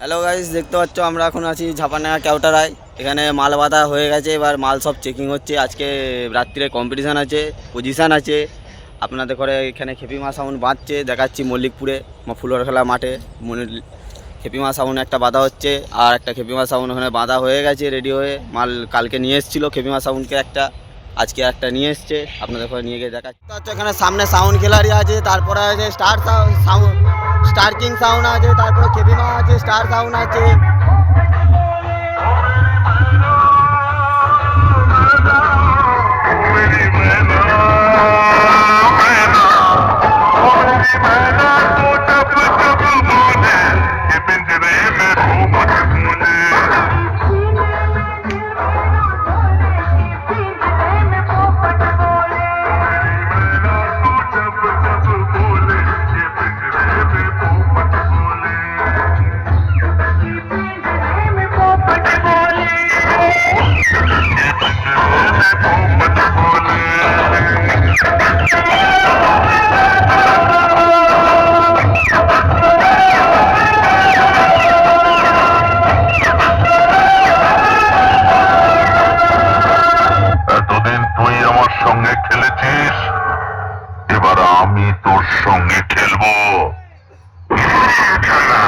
Hello guys দেখতে পাচ্ছ, আমরা এখন আছি ঝাপানাগা কেওটারায় এখানে মাল বাঁধা হয়ে গেছে, এবার মাল সব চেকিং হচ্ছে। আজকে রাত্রিরে কম্পিটিশান আছে পজিশান আছে। আপনাদের ঘরে এখানে খেপিমা সাউন্ড বাঁধছে, দেখাচ্ছি মল্লিকপুরে ফুলোর খেলা মাঠে। মনে খেপিমা সাউন্ড একটা বাঁধা হচ্ছে, আর একটা খেপিমা সাউন্ড ওখানে বাঁধা হয়ে গেছে রেডি হয়ে। মাল কালকে নিয়ে এসেছিল, খেপিমা সাউন্ডকে একটা, আজকে একটা নিয়ে এসছে। আপনাদের ঘরে নিয়ে গিয়ে দেখাচ্ছি। এখানে সামনে সাউন্ড খেলারি আছে, তারপরে আছে star sound star king sound আছে তারপরে কেবিমা আছে স্টার সাউন্ড আছে। সঙ্গে খেলব। খেলা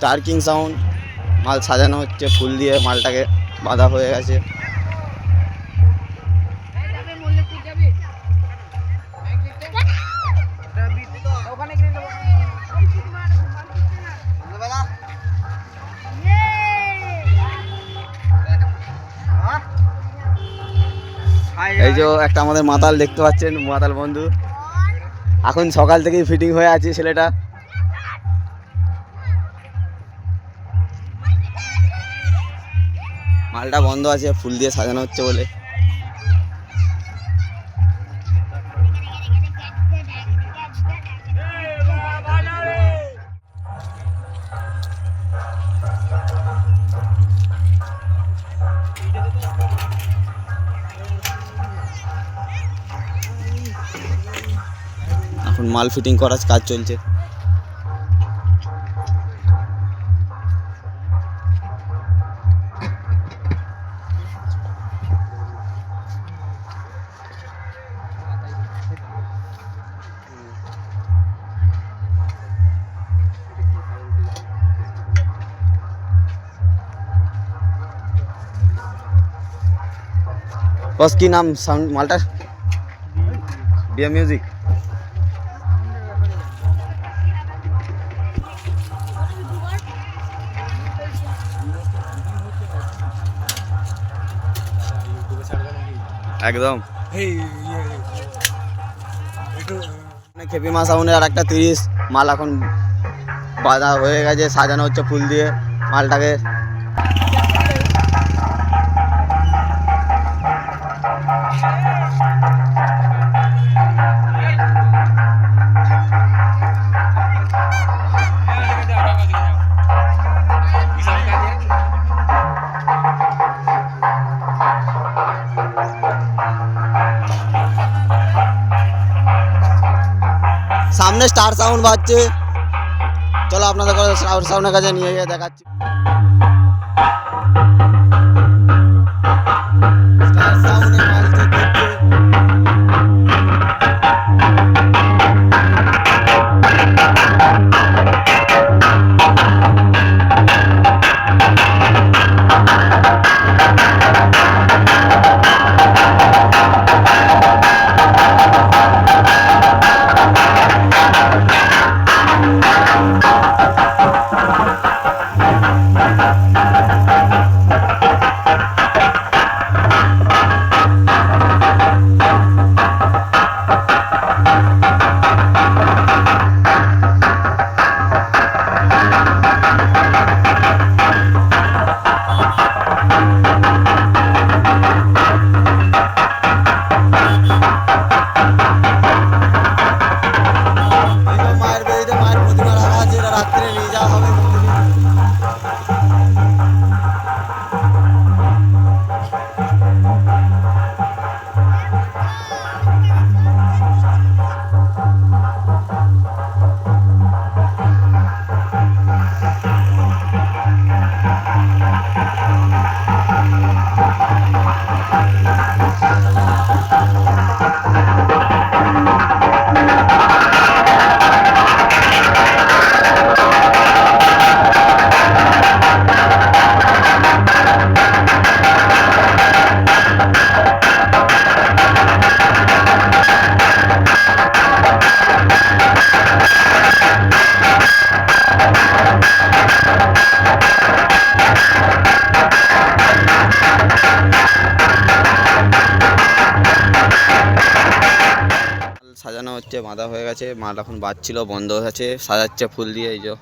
স্টার কিং সাউন্ড, মাল সাজানো হচ্ছে, ফুল দিয়ে মালটাকে বাঁধা হয়ে গেছে। এই যে একটা আমাদের মাতাল দেখতে পাচ্ছেন, মাতাল বন্ধু। এখন সকাল থেকেই ফিটিং হয়ে আছে ছেলেটা। মালটা বন্ধ আছে ফুল দিয়ে সাজানো হচ্ছে বলে। এখন মাল ফিটিং করার কাজ চলছে। বস কি নাম সাউন্ড মালটার বিএম মিউজিক একদম খেপি মাছ সাউন্ডের আর একটা তিরিশ মাল এখন বাঁধা হয়ে গেছে সাজানো হচ্ছে ফুল দিয়ে মালটাকে সামনে স্টার সাউন্ড বাজছে। চলো আপনাদের সামনের কাছে নিয়ে গিয়ে দেখাচ্ছি। মাল এখন বাজছিল বন্ধ হয়ে গেছে সাজাচ্ছে ফুল দিয়ে এই যে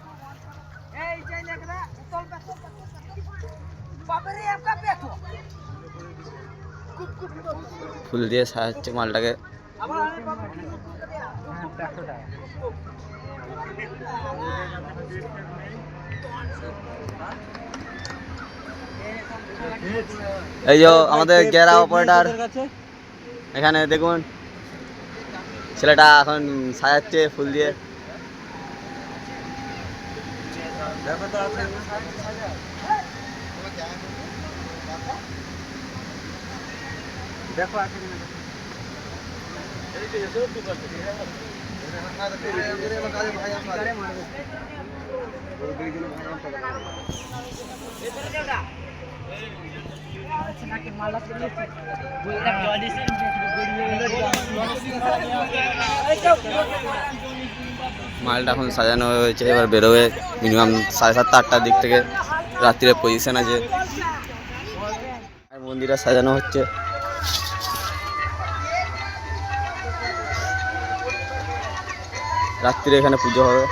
ফুল দিয়ে সাজাচ্ছে মালটাকে এই যে আমাদের গেরা অপারেটার এখানে দেখুন ছেলেটা এখন সাজাচ্ছে ফুল দিয়ে। মালটা এখন সাজানো হয়েছে, এবার বেরোবে মিনিমাম সাড়ে সাতটা, আটটার দিক থেকে। রাত্রিরে পজিশন আছে। আর মন্দিরে সাজানো হচ্ছে। রাত্রিরে এখানে পুজো হবে।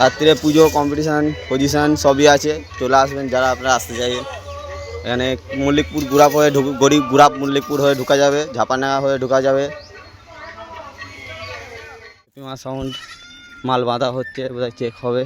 রাত্রিরে পুজো কম্পিটিশান পজিশান সবই আছে। চলে আসবেন, যারা আপনারা আসতে চাইবেন। এখানে মল্লিকপুর গুড়াপ হয়ে ঢুক, গরিব গুড়াপ মল্লিকপুর হয়ে ঢুকা যাবে, ঝাপানাগা হয়ে ঢুকা যাবে। সাউন্ড মাল বাঁধা হচ্ছে, বোধহয় চেক হবে।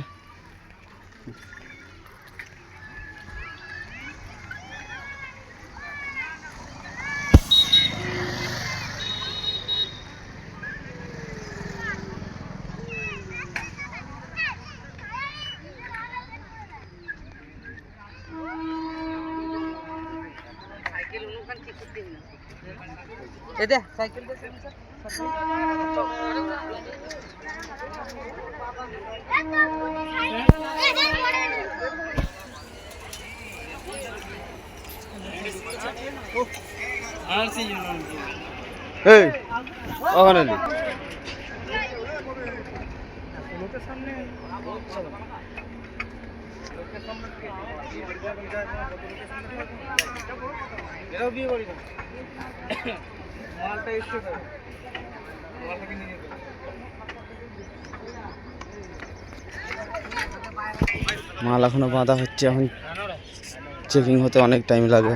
এদে সাইকেল দে এই ওখানে নে। মাল এখনও বাঁধা হচ্ছে এখন চেকিং হতে অনেক টাইম গাপা